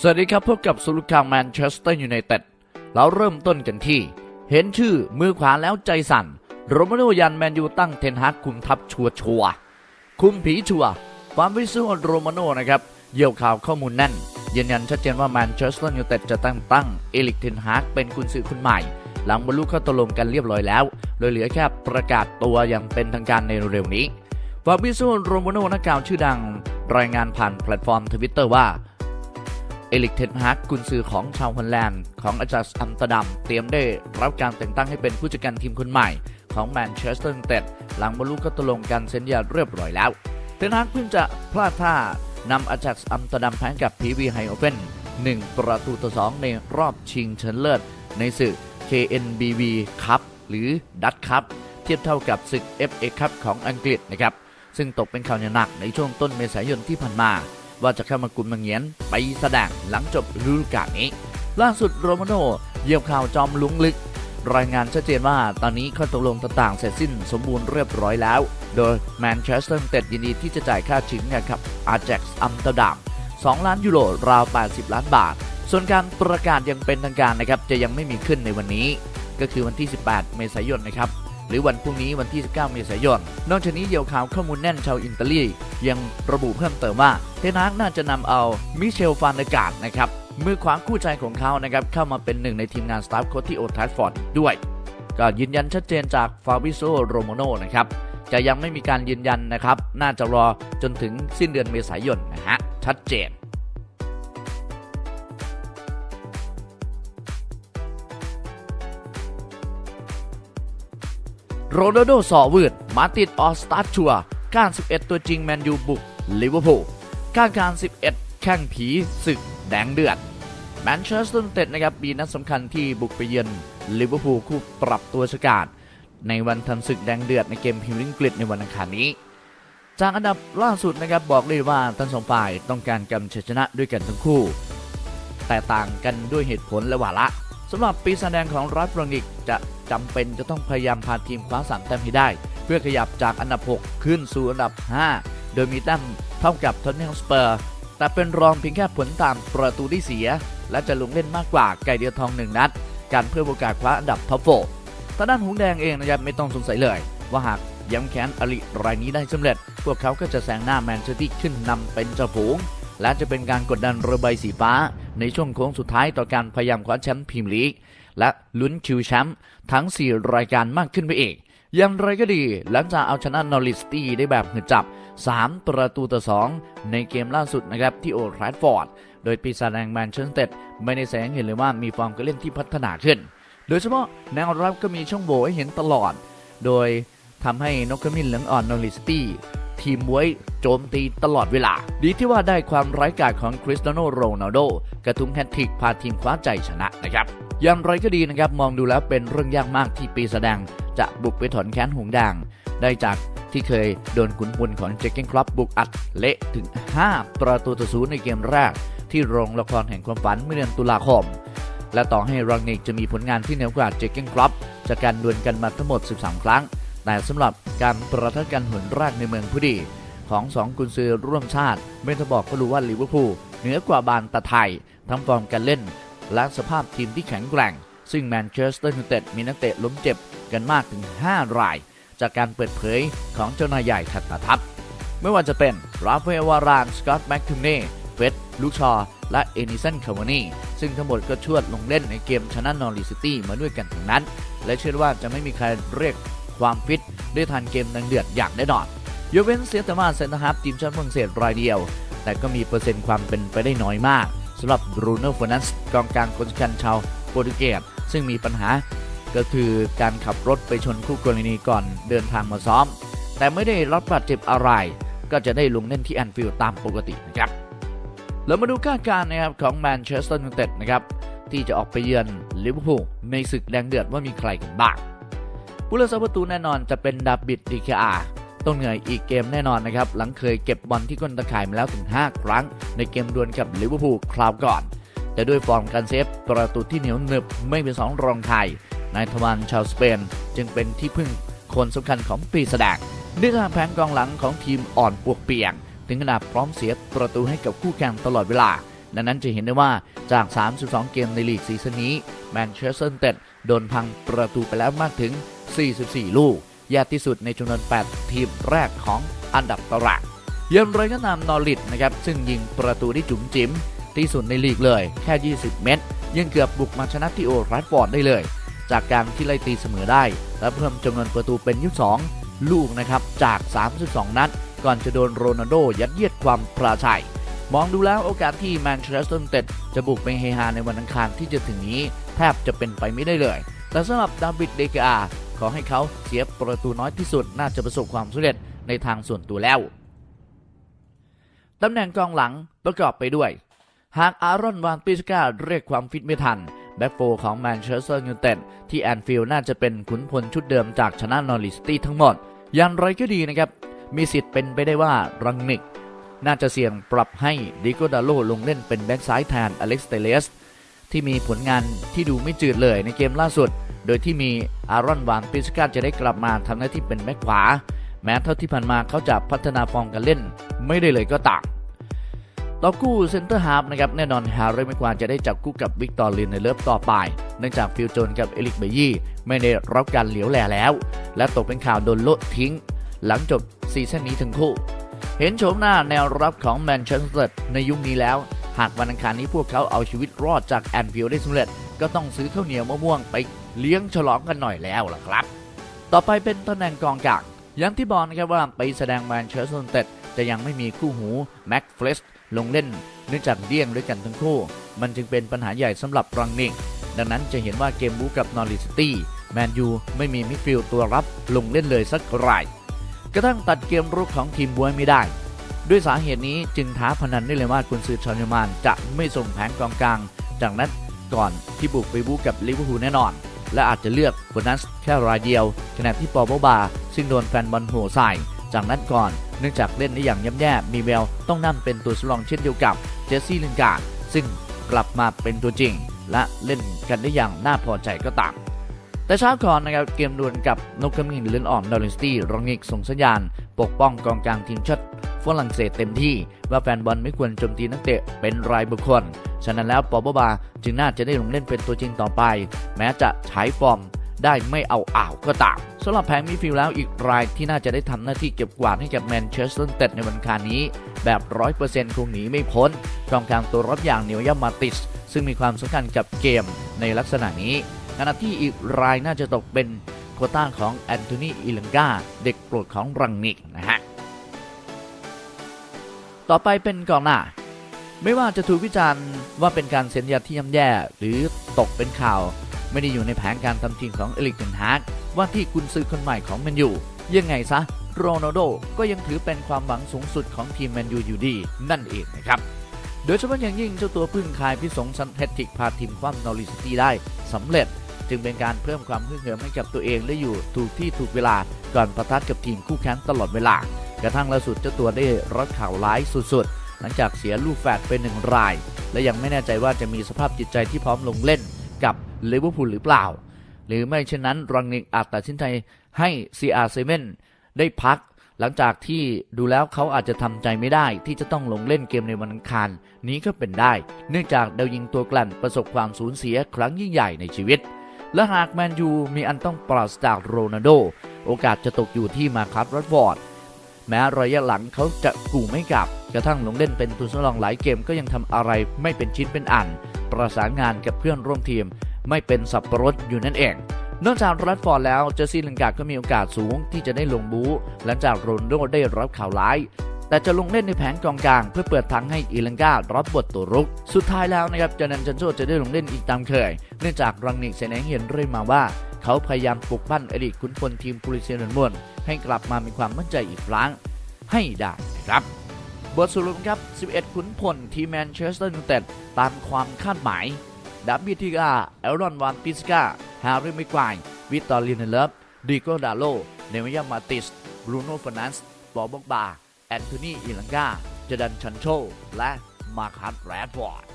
สวัสดีครับพบกับสุลคางแมนเชสเตอร์ยูไนเต็ดเราเริ่มต้นกันที่ เห็นชื่อมือขวาแล้วใจสั่น โรมาโนยันแมนยูตั้งเทนฮากคุมทัพชัวชัวคุมผีชัวความวิสุโรมาโนนะครับเยี่ยวข่าวข้อมูลแน่นยืนยันชัดเจนว่าแมนเชสเตอร์ยูไนเต็ดจะตั้งตั้งเอลิกเทนฮากเป็นกุนซือคนใหม่ หลังบรรลุข้อตกลงกันเรียบร้อยแล้วโดยเหลือแค่ประกาศตัวอย่างเป็นทางการในเร็วนี้ฟาบิโซโรมาโนนักข่าวชื่อดัง รายงานผ่านแพลตฟอร์มทวิตเตอร์ว่า เอลิกเทนฮากกุนซือของชาวฮอลแลนด์ของอาจักอัมสเตอร์ดัมเตรียมได้รับการแต่งตั้งให้เป็นผู้จัดการทีมคนใหม่ของแมนเชสเตอร์ยูไนเต็ดหลังบรรลุข้อตกลงกันเซ็นญาเรียบร้อยแล้วเทนฮากเพิ่งจะพลาดท่านำอาจักอัมสเตอร์ดัมแพ้กับพีวีไฮโอเฟน1 ประตูต่อ 2 ในรอบชิงชนะเลิศ ในศึก KNBV คัพหรือดัตคัพเทียบเท่ากับศึก FA คัพของอังกฤษนะครับ ซึ่งตกเป็นข่าวอย่หนักในช่วงต้นเมษายนที่ผ่านมา ว่าจะเข้ามากุมมังเงียนไปแสดงหลังจบฤดูกาลนี้ ล่าสุดโรมาโนเยี่ยวข่าวจอมลุงลึก รายงานชัดเจนว่าตอนนี้ข้อตกลงต่างๆเสร็จสิ้นสมบูรณ์เรียบร้อยแล้ว โดยแมนเชสเตอร์ยูไนเต็ดยินดีที่จะจ่ายค่าชิงเนะครับอาแจ็กซ์อัมเตอร์ดัม2 ล้านยูโรราว 80 ล้านบาท ส่วนการประกาศยังเป็นทางการนะครับจะยังไม่มีขึ้นในวันนี้ ก็คือวันที่ 18 เมษายนนะครับ หรือวันพรุ่งนี้วันที่ 19 เมษายน นอกจากนี้เยี่ยวข่าวข้อมูลแน่นชาวอิตาลียังระบุเพิ่มเติมว่า เทนฮากน่าจะนำเอามิเชลฟานเดการ์ดนะครับมือขวาคู่ใจของเขานะครับเข้ามาเป็นหนึ่งในทีมงานสตาฟโค้ชที่โอทัสฟอร์ดด้วย ก็ยืนยันชัดเจนจากฟาบิโซโรโมโนนะครับจะยังไม่มีการยืนยันนะครับ น่าจะรอจนถึงสิ้นเดือนเมษายนนะฮะ ชัดเจน โรนัลโดสอวืดมาติดออสตาชัวก้าน11 ตัวจริงแมนยูบุกลิเวอร์พูลก้านการ 11 แข่งผีศึกแดงเดือดแมนเชสเตอร์ยูไนเต็ดนะครับมีนัดสำคัญที่บุกไปเยือนลิเวอร์พูลคู่ปรับตัวชะกาดในวันทำศึกแดงเดือดในเกมพรีเมียร์ลีกอังกฤษในวันอังคารนี้ จากอันดับล่าสุดนะครับบอกเลยว่าทั้งสองฝ่ายต้องการกำชัยชนะด้วยกันทั้งคู่ แต่ต่างกันด้วยเหตุผลและวาระ สำหรับปีศาจแดงของรัฐบรอนิกจะจำเป็นจะต้องพยายามพาทีมคว้าสามแต้มให้ได้ เพื่อขยับจากอันดับ 6 ขึ้นสู่อันดับ 5 โดยมีแต้มเท่ากับทอนเนลสเปอร์ แต่เป็นรองเพียงแค่ผลตามประตูที่เสีย และจะลงเล่นมากกว่าไก่เดียวทองหนึ่งนัด การเพิ่มโอกาสคว้าอันดับท็อปโฟทางด้านหงแดงเองนะครับไม่ต้องสงสัยเลย ว่าหากย้ำแค้นอลิรายนี้ได้สำเร็จ พวกเขาก็จะแซงหน้าแมนเชสเตอร์ขึ้นนำเป็นเจ้าฝูงและจะเป็นการกดดันเรือใบสีฟ้า ในช่วงโค้งสุดท้ายต่อการพยายามคว้าแชมป์พรีเมียร์ลีก และลุ้นคิวแชมป์ทั้ง 4 รายการมากขึ้นไปอีกอย่างไรก็ดี หลังจากเอาชนะนอริสตี้ได้แบบหืดจับ 3 ประตูต่อ 2 ในเกมล่าสุดนะครับที่โอลด์แทราฟฟอร์ด โดยปีศาจแดงแมนเชสเตอร์ไม่ได้แสงเห็นเลยว่ามีฟอร์มการเล่นที่พัฒนาขึ้น โดยเฉพาะแนวรับก็มีช่องโหว่ให้เห็นตลอด โดยทำให้นกขมิ้นเหลืองอ่อนนอริสตี้ ทีมมวยโจมตีตลอดเวลา ดีที่ว่าได้ความไร้กาจของคริสเตียโนโรนัลโดกระทุ้งแฮตทริกพาทีมคว้าใจชนะนะครับอย่างไรก็ดีนะครับมองดูแล้วเป็นเรื่องยากมากที่ปีแสดง จะบุกไปถอนแค้นหงด่าง ได้จากที่เคยโดนขุนพลของเจคเกนคลับบุกอัดเละถึง 5 ประตูต่อศูนย์ในเกมแรก ที่โรงละครแห่งความฝันเมื่อเดือนตุลาคม และต่อให้รังนิกจะมีผลงานที่เหนือกว่าเจคเกนคลับจากการดวลกันมาทั้งหมด 13 ครั้ง แต่สำหรับการประทะกันหนแรกในเมืองผู้ดีของสองกุนซือร่วมชาติ ไม่ต้องบอกก็รู้ว่าลิเวอร์พูลเหนือกว่าบานตะไทย ทั้งฟอร์มการเล่น และสภาพทีมที่แข็งแกร่ง ซึ่งแมนเชสเตอร์ยูไนเต็ดมีนักเตะล้มเจ็บกันมากถึง 5 ราย จากการเปิดเผยของเจ้านายใหญ่ขัตาทัพไม่ว่าจะเป็นราฟาเอลวารานสกอตต์แมคทูเน่เฟดลูกชอ และเอนิสันคาวานีซึ่งทั้งหมดก็ชวดลงเล่นในเกมชนะนอริซิตี้มาด้วยกันทั้งนั้น และเชื่อว่าจะไม่มีใครเรียก ความฟิตได้ทันเกมดังเดือดอย่างแน่นอนยกเว้นเสียแต่ว่าเซนต์ฮาร์ฟทีมชาติฝรั่งเศสรายเดียว แต่ก็มีเปอร์เซ็นต์ความเป็นไปได้น้อยมากสำหรับบรูโน่เฟอร์นันส์กองกลางคนสำคัญชาวโปรตุเกสซึ่งมีปัญหาก็คือการขับรถไปชนคู่กรณีก่อนเดินทางมาซ้อม แต่ไม่ได้รับบาดเจ็บอะไร ก็จะได้ลงเล่นที่แอนฟิลด์ตามปกตินะครับเรามาดูคาดการณ์นะครับของแมนเชสเตอร์ยูไนเต็ดนะครับที่จะออกไปเยือนลิเวอร์พูลในศึกแดงเดือดว่ามีใครกันบ้าง ผู้เล่นประตูแน่นอนจะเป็นดาบิดดีเคอาต้องเหนื่อยอีกเกมแน่นอนนะครับ หลังเคยเก็บบอลที่ก้นตะข่ายมาแล้วถึง 5 ครั้ง ในเกมดวลกับลิเวอร์พูลคราวก่อน แต่ด้วยฟอร์มการเซฟประตูที่เหนียวหนึบไม่เป็นสองรองใครนายทวารชาวสเปน จึงเป็นที่พึ่งคนสำคัญของปีศาจเนื่องจากแผนกองหลังของทีมอ่อนปวกเปียกถึงขนาดพร้อมเสียประตูให้กับคู่แข่งตลอดเวลา ดังนั้นจะเห็นได้ว่าจาก 32 เกมในลีกซีซั่นนี้แมนเชสเตอร์เต็ด โดนพังประตูไปแล้วมากถึง 44 ลูกแย่ที่สุดในจำนวน 8 ทีมแรกของอันดับตารางยี่ยมไรก็ตามนอริทนะครับ ซึ่งยิงประตูได้จุ๋มจิ๋มที่สุดในลีกเลย แค่ 20 เมตร ยังเกือบบุกมาชนะที่โอรัดฟอร์ดได้เลย จากการที่ไล่ตีเสมอได้ และเพิ่มจำนวนประตูเป็น 22 ลูกนะครับจาก 32 นัด ก่อนจะโดนโรนัลโดยัดเยียดความปราชัย มองดูแล้วโอกาสที่แมนเชสเตอร์ยูไนเต็ดจะบุกไปเฮฮาในวันอังคารที่จะถึงนี้ แทบจะเป็นไปไม่ได้เลย แต่สำหรับดาวิดเดกาขอให้เขาเสียประตูน้อยที่สุดน่าจะประสบความสำเร็จในทางส่วนตัวแล้วตำแหน่งกองหลังประกอบไปด้วย หากอารอนวานปิสกาเรียกความฟิตไม่ทัน แบ็กโฟร์ของแมนเชสเตอร์ยูไนเต็ดที่แอนฟิลด์น่าจะเป็นขุนพลชุดเดิมจากชนะนอริสตี้ทั้งหมด อย่างไรก็ดีนะครับ มีสิทธิ์เป็นไปได้ว่ารังนิก น่าจะเสี่ยงปรับให้ดิโกดาโลลงเล่นเป็นแบ็กซ้ายแทนอเล็กซ์เตเลสที่มีผลงานที่ดูไม่จืดเลยในเกมล่าสุด โดยที่มีอารอนวานปิสกาจะได้กลับมาทำหน้าที่เป็นแบ็กขวา แม้เท่าที่ผ่านมาเขาจะพัฒนาฟอร์มการเล่น ไม่ได้เลยก็ตามต่อคู่เซนเตอร์ฮาร์ฟนะครับแน่นอนฮาร์เรย์ไม่ควรจะได้จับคู่กับวิกตอร์ลินในเลิฟต่อไป เนื่องจากฟิลโจนกับเอลิกเบยี่ไม่ได้รับการเหลียวแลแล้ว และตกเป็นข่าวโดนโละทิ้ง หลังจบซีซั่นนี้ทั้งคู่ เห็นโฉมหน้าแนวรับของแมนเชสเตอร์ในยุคนี้แล้ว หากวันอังคารนี้พวกเขาเอาชีวิตรอดจากแอนฟิลด์ได้สำเร็จ ก็ต้องซื้อข้าวเหนียวมะม่วงไปเลี้ยงฉลองกันหน่อยแล้วล่ะครับ ต่อไปเป็นตำแหน่งกองกลางอย่างที่บอกนะครับว่าไปแสดงแมนเชสเตอร์เต็ดจะยังไม่มีคู่หูแม็กเฟลสลงเล่น เนื่องจากเดี่ยงด้วยกันทั้งคู่ มันจึงเป็นปัญหาใหญ่สำหรับรังนิกดังนั้นจะเห็นว่าเกมบู๊กับนอริสตี้แมนยูไม่มีมิดฟิลด์ตัวรับลงเล่นเลยสักราย กระทั่งตัดเกมรุกของทีมบวยไม่ได้ ด้วยสาเหตุนี้จึงท้าพนันได้เลยว่ากุนซือชอนยมานจะไม่ส่งแผนกองกลางจากนั้นก่อนที่บุกไปบู๊กับลิเวอร์พูลแน่นอน และอาจจะเลือกโบนัสแค่รายเดียวขณะที่ปอโบบา ซึ่งโดนแฟนบอลโห่ใส่จากนั้นก่อนเนื่องจากเล่นได้อย่างย่ำแย่มีแววต้องนั่งเป็นตัวสำรองเช่นเดียวกับเจสซี่ลินการ์ดซึ่งกลับมาเป็นตัวจริง และเล่นกันได้อย่างน่าพอใจก็ตาม แต่เช้าก่อนนะครับเกมดวลกับนกขมิ้นเลือนอ่อนดอลลินสตี้รองนิกส่งสัญญาณ ปกป้องกองกลางทีมชาติฝรั่งเศสเต็มที่ ว่าแฟนบอลไม่ควรโจมตีนักเตะเป็นรายบุคคล ฉะนั้นแล้วปอบบาจึงน่าจะได้ลงเล่นเป็นตัวจริงต่อไป แม้จะใช้ฟอร์มได้ไม่เอาอ่าวก็ตามสำหรับแผงมิฟิลแล้วอีกรายที่น่าจะได้ทำหน้าที่เก็บกวาดให้กับแมนเชสเตอร์ยูไนเต็ดในวันคานี้ แบบร้อยเปอร์เซนต์คงหนีไม่พ้นกองกลางตัวรับอย่างเนียวยามาติส ซึ่งมีความสำคัญกับเกมในลักษณะนี้ ขณะที่อีกรายน่าจะตกเป็นโคต้าของแอนโทนีอิลังกาเด็กโปรดของรังนิกนะฮะ ต่อไปเป็นกองหน้า ไม่ว่าจะถูกวิจารณ์ว่าเป็นการเซ็นสัญญาที่ย่ำแย่ หรือตกเป็นข่าว ไม่ได้อยู่ในแผนการทำทีมของเอลิกเทนฮากว่าที่กุนซือคนใหม่ของแมนยูยังไงซะโรนัลโดก็ยังถือเป็นความหวังสูงสุดของทีมแมนยูอยู่ดี นั่นเองนะครับ โดยเฉพาะอย่างยิ่งเจ้าตัวพึ่งคายพิสงสันแฮตติกพาทีมคว่ำนอริสตี้ได้สำเร็จ จึงเป็นการเพิ่มความฮึ่งเหิมให้กับตัวเองและอยู่ถูกที่ถูกเวลาก่อนประทัดกับทีมคู่แข่งตลอดเวลา กระทั่งล่าสุดเจ้าตัวได้รับข่าวร้ายสุดๆ หลังจากเสียลูกแฝดเป็นหนึ่งราย และยังไม่แน่ใจว่าจะมีสภาพจิตใจที่พร้อมลงเล่นกับลิเวอร์พูลหรือเปล่า หรือไม่เช่นนั้นรังนิกอาจตัดสินใจให้ CR7 ได้พักหลังจากที่ดูแล้วเขาอาจจะทำใจไม่ได้ที่จะต้องลงเล่นเกมในวันอังคาร นี้ก็เป็นได้ เนื่องจากดาวยิงตัวแกลั่นประสบความสูญเสียครั้งยิ่งใหญ่ในชีวิต และหากแมนยูมีอันต้องปราศจากโรนัลโด โอกาสจะตกอยู่ที่มาคัสรัดฟอร์ดแม้ระยะหลังเขาจะกู่ไม่กลับ กระทั่งลงเล่นเป็นตัวสำรองหลายเกมก็ยังทำอะไรไม่เป็นชิ้นเป็นอัน ประสานงานกับเพื่อนร่วมทีม ไม่เป็นสับปะรดอยู่นั่นเองนอกจากรัดฟอร์ดแล้วเจอซี่ลินกาดก็มีโอกาสสูงที่จะได้ลงบู๊หลังจากโรนลโดได้รับข่าวร้าย แต่จะลงเล่นในแผนกองกลาง เพื่อเปิดทางให้อีลังการับบทตัวรุก สุดท้ายแล้วนะครับจานันจันโชจะได้ลงเล่นอีกตามเคย เนื่องจากรังนิกเซนงเห็นเรื่อยมาว่า เขาพยายามปลุกปั้นอดีตขุนพลทีมปุริเซียนมวนให้กลับมามีความมั่นใจอีกครั้งให้ได้นะครับบทสรุปครับ 11 ขุนพลทีมแมนเชสเตอร์ยูไนเต็ดตามความคาดหมายดับบิทีกาเอลรอนวานปิสกาฮาริมิควายวิตตอรีนเลฟดิโกดาโล เนวิยามาติสบรูโน่ฟนันส์บอบบกบา แอนโทนีอิลังกาจดันชันโช และมาคัสแรดฟอร์ด